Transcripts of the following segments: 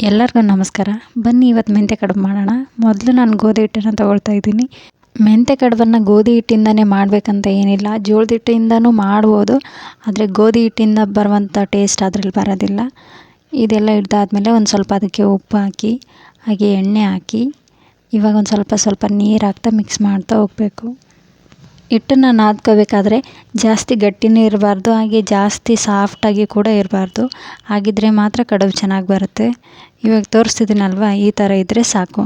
ಎಲ್ಲರಿಗೂ ನಮಸ್ಕಾರ. ಬನ್ನಿ ಇವತ್ತು ಮೆಂತ್ಯ ಕಡುಬು ಮಾಡೋಣ. ಮೊದಲು ನಾನು ಗೋಧಿ ಹಿಟ್ಟನ್ನು ತೊಗೊಳ್ತಾ ಇದ್ದೀನಿ. ಮೆಂತ್ಯ ಕಡುಬನ್ನು ಗೋಧಿ ಹಿಟ್ಟಿಂದನೇ ಮಾಡಬೇಕಂತ ಏನಿಲ್ಲ. ಜೋಳದ ಹಿಟ್ಟಿಂದನೂ ಮಾಡ್ಬೋದು. ಆದರೆ ಗೋಧಿ ಹಿಟ್ಟಿಂದ ಬರುವಂಥ ಟೇಸ್ಟ್ ಅದ್ರಲ್ಲಿ ಬರೋದಿಲ್ಲ. ಇದೆಲ್ಲ ಹಿಡ್ದಾದ್ಮೇಲೆ ಒಂದು ಸ್ವಲ್ಪ ಅದಕ್ಕೆ ಉಪ್ಪು ಹಾಕಿ, ಹಾಗೆ ಎಣ್ಣೆ ಹಾಕಿ, ಇವಾಗ ಒಂದು ಸ್ವಲ್ಪ ಸ್ವಲ್ಪ ನೀರು ಹಾಕ್ತಾ ಮಿಕ್ಸ್ ಮಾಡ್ತಾ ಹೋಗಬೇಕು. ಹಿಟ್ಟನ್ನು ನಾದ್ಕೋಬೇಕಾದ್ರೆ ಜಾಸ್ತಿ ಗಟ್ಟಿನೂ ಇರಬಾರ್ದು, ಹಾಗೆ ಜಾಸ್ತಿ ಸಾಫ್ಟಾಗಿ ಕೂಡ ಇರಬಾರ್ದು. ಹಾಗಿದ್ರೆ ಮಾತ್ರ ಕಡುಬು ಚೆನ್ನಾಗಿ ಬರುತ್ತೆ. ಇವಾಗ ತೋರಿಸ್ತಿದ್ದೀನಲ್ವ, ಈ ಥರ ಇದ್ದರೆ ಸಾಕು.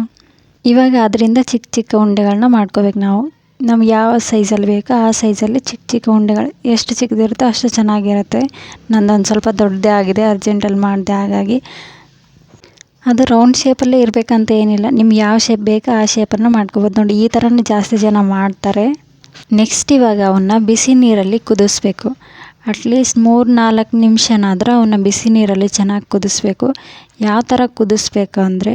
ಇವಾಗ ಅದರಿಂದ ಚಿಕ್ಕ ಚಿಕ್ಕ ಉಂಡೆಗಳನ್ನ ಮಾಡ್ಕೋಬೇಕು ನಾವು. ನಮ್ಗೆ ಯಾವ ಸೈಜಲ್ಲಿ ಬೇಕೋ ಆ ಸೈಜಲ್ಲಿ ಚಿಕ್ಕ ಚಿಕ್ಕ ಉಂಡೆಗಳು ಎಷ್ಟು ಚಿಕ್ಕದಿರುತ್ತೋ ಅಷ್ಟು ಚೆನ್ನಾಗಿರುತ್ತೆ. ನಂದೊಂದು ಸ್ವಲ್ಪ ದೊಡ್ಡದೇ ಆಗಿದೆ, ಅರ್ಜೆಂಟಲ್ಲಿ ಮಾಡಿದೆ ಹಾಗಾಗಿ. ಅದು ರೌಂಡ್ ಶೇಪಲ್ಲೇ ಇರಬೇಕಂತ ಏನಿಲ್ಲ. ನಿಮ್ಗೆ ಯಾವ ಶೇಪ್ ಬೇಕೋ ಆ ಶೇಪನ್ನು ಮಾಡ್ಕೋಬೋದು. ನೋಡಿ, ಈ ಥರನೇ ಜಾಸ್ತಿ ಜನ ಮಾಡ್ತಾರೆ. ನೆಕ್ಸ್ಟ್ ಇವಾಗ ಅವನ್ನ ಬಿಸಿ ನೀರಲ್ಲಿ ಕುದಿಸ್ಬೇಕು. ಅಟ್ಲೀಸ್ಟ್ ಮೂರು ನಾಲ್ಕು ನಿಮಿಷನಾದರೂ ಅವನ್ನ ಬಿಸಿ ನೀರಲ್ಲಿ ಚೆನ್ನಾಗಿ ಕುದಿಸ್ಬೇಕು. ಯಾವ ಥರ ಕುದಿಸ್ಬೇಕು ಅಂದರೆ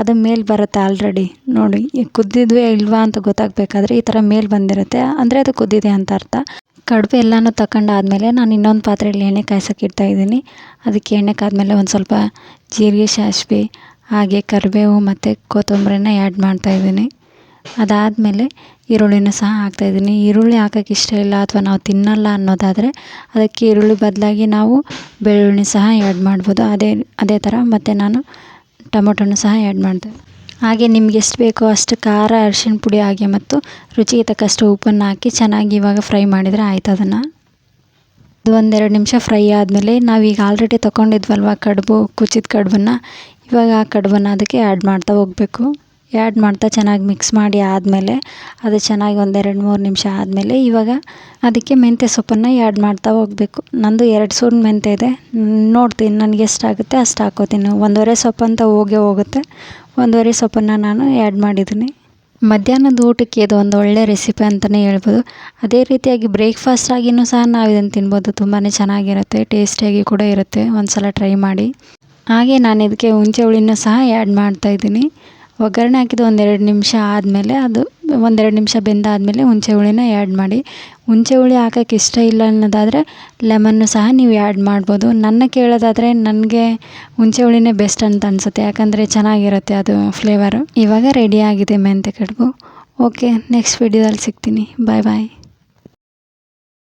ಅದು ಮೇಲೆ ಬರುತ್ತೆ ಆಲ್ರೆಡಿ ನೋಡಿ ಕುದ್ದಿದ್ವೇ ಇಲ್ವಾ ಅಂತ ಗೊತ್ತಾಗಬೇಕಾದ್ರೆ ಈ ಥರ ಮೇಲೆ ಬಂದಿರುತ್ತೆ. ಅಂದರೆ ಅದು ಕುದ್ದಿದೆ ಅಂತ ಅರ್ಥ. ಕಡುಬು ಎಲ್ಲನೂ ತಗೊಂಡಾದ್ಮೇಲೆ ನಾನು ಇನ್ನೊಂದು ಪಾತ್ರೆಯಲ್ಲಿ ಎಣ್ಣೆ ಕಾಯ್ಸೋಕೆ ಇಡ್ತಾಯಿದ್ದೀನಿ ಅದಕ್ಕೆ ಎಣ್ಣೆ ಕಾದ್ಮೇಲೆ ಒಂದು ಸ್ವಲ್ಪ ಜೀರಿಗೆ, ಸಾಸಿವೆ, ಹಾಗೆ ಕರಿಬೇವು ಮತ್ತು ಕೊತ್ತಂಬರಿನ ಆ್ಯಡ್ ಮಾಡ್ತಾಯಿದ್ದೀನಿ ಅದಾದಮೇಲೆ ಈರುಳ್ಳಿನೂ ಸಹ ಹಾಕ್ತಾಯಿದ್ದೀನಿ. ಈರುಳ್ಳಿ ಹಾಕೋಕೆ ಇಷ್ಟ ಇಲ್ಲ ಅಥವಾ ನಾವು ತಿನ್ನಲ್ಲ ಅನ್ನೋದಾದರೆ ಅದಕ್ಕೆ ಈರುಳ್ಳಿ ಬದಲಾಗಿ ನಾವು ಬೆಳ್ಳುಳ್ಳಿ ಸಹ ಆ್ಯಡ್ ಮಾಡ್ಬೋದು. ಅದೇ ಅದೇ ಥರ ಮತ್ತು ನಾನು ಟೊಮೊಟೊನು ಸಹ ಆ್ಯಡ್ ಮಾಡಿದೆ. ಹಾಗೆ ನಿಮ್ಗೆ ಎಷ್ಟು ಬೇಕೋ ಅಷ್ಟು ಖಾರ ಅರಿಶಿನ ಪುಡಿ ಹಾಗೆ ಮತ್ತು ರುಚಿಗೆ ತಕ್ಕಷ್ಟು ಉಪ್ಪನ್ನು ಹಾಕಿ ಚೆನ್ನಾಗಿ ಇವಾಗ ಫ್ರೈ ಮಾಡಿದರೆ ಆಯ್ತು ಅದನ್ನು. ಅದು ಒಂದೆರಡು ನಿಮಿಷ ಫ್ರೈ ಆದಮೇಲೆ ನಾವೀಗ ಆಲ್ರೆಡಿ ತೊಗೊಂಡಿದ್ವಲ್ವ ಕಡುಬು, ಕುಚ್ಚಿದ ಕಡುಬನ್ನು? ಇವಾಗ ಆ ಕಡುಬನ್ನು ಅದಕ್ಕೆ ಆ್ಯಡ್ ಮಾಡ್ತಾ ಹೋಗಬೇಕು. ಆ್ಯಡ್ ಮಾಡ್ತಾ ಚೆನ್ನಾಗಿ ಮಿಕ್ಸ್ ಮಾಡಿ ಆದಮೇಲೆ ಅದು ಚೆನ್ನಾಗಿ ಒಂದೆರಡು ಮೂರು ನಿಮಿಷ ಆದಮೇಲೆ ಇವಾಗ ಅದಕ್ಕೆ ಮೆಂತ್ಯ ಸೊಪ್ಪನ್ನು ಆ್ಯಡ್ ಮಾಡ್ತಾ ಹೋಗಬೇಕು. ನಂದು ಎರಡು ಸೂಡು ಮೆಂತ್ಯ ಇದೆ. ನೋಡ್ತೀನಿ ನನಗೆ ಎಷ್ಟಾಗುತ್ತೆ ಅಷ್ಟು ಹಾಕೋತೀನಿ. ಒಂದೂವರೆ ಸೊಪ್ಪು ಅಂತ ಹೋಗೇ ಹೋಗುತ್ತೆ. ಒಂದೂವರೆ ಸೊಪ್ಪನ್ನು ನಾನು ಆ್ಯಡ್ ಮಾಡಿದ್ದೀನಿ. ಮಧ್ಯಾಹ್ನದ ಊಟಕ್ಕೆ ಇದು ಒಂದು ಒಳ್ಳೆ ರೆಸಿಪಿ ಅಂತಲೇ ಹೇಳ್ಬೋದು. ಅದೇ ರೀತಿಯಾಗಿ ಬ್ರೇಕ್ಫಾಸ್ಟ್ ಆಗಿಯೂ ಸಹ ನಾವು ಇದನ್ನು ತಿನ್ಬೋದು. ತುಂಬಾ ಚೆನ್ನಾಗಿರುತ್ತೆ ಟೇಸ್ಟಿಯಾಗಿ ಕೂಡ ಇರುತ್ತೆ. ಒಂದು ಸಲ ಟ್ರೈ ಮಾಡಿ. ಹಾಗೆ ನಾನು ಇದಕ್ಕೆ ಹುಂಚೆ ಹುಳಿನೂ ಸಹ ಆ್ಯಡ್ ಮಾಡ್ತಾಯಿದ್ದೀನಿ ಒಗ್ಗರಣೆ ಹಾಕಿದ್ದು ಒಂದೆರಡು ನಿಮಿಷ ಆದಮೇಲೆ ಅದು ಒಂದೆರಡು ನಿಮಿಷ ಬೆಂದಾದಮೇಲೆ ಹುಣ್ಸೆ ಹುಳಿನ ಆ್ಯಡ್ ಮಾಡಿ. ಹುಣ್ಸೆ ಹುಳಿ ಹಾಕೋಕೆ ಇಷ್ಟ ಇಲ್ಲ ಅನ್ನೋದಾದರೆ ಲೆಮನ್ನು ಸಹ ನೀವು ಆ್ಯಡ್ ಮಾಡ್ಬೋದು. ನನ್ನ ಕೇಳೋದಾದರೆ ನನಗೆ ಹುಣ್ಸೆ ಹುಳಿನೇ ಬೆಸ್ಟ್ ಅಂತ ಅನಿಸುತ್ತೆ. ಯಾಕಂದರೆ ಚೆನ್ನಾಗಿರುತ್ತೆ ಅದು ಫ್ಲೇವರು ಇವಾಗ ರೆಡಿ ಆಗಿದೆ ಮೆಂತ್ಯ ಕಡುಬು ಓಕೆ ನೆಕ್ಸ್ಟ್ ವಿಡಿಯೋದಲ್ಲಿ ಸಿಗ್ತೀನಿ. ಬಾಯ್ ಬಾಯ್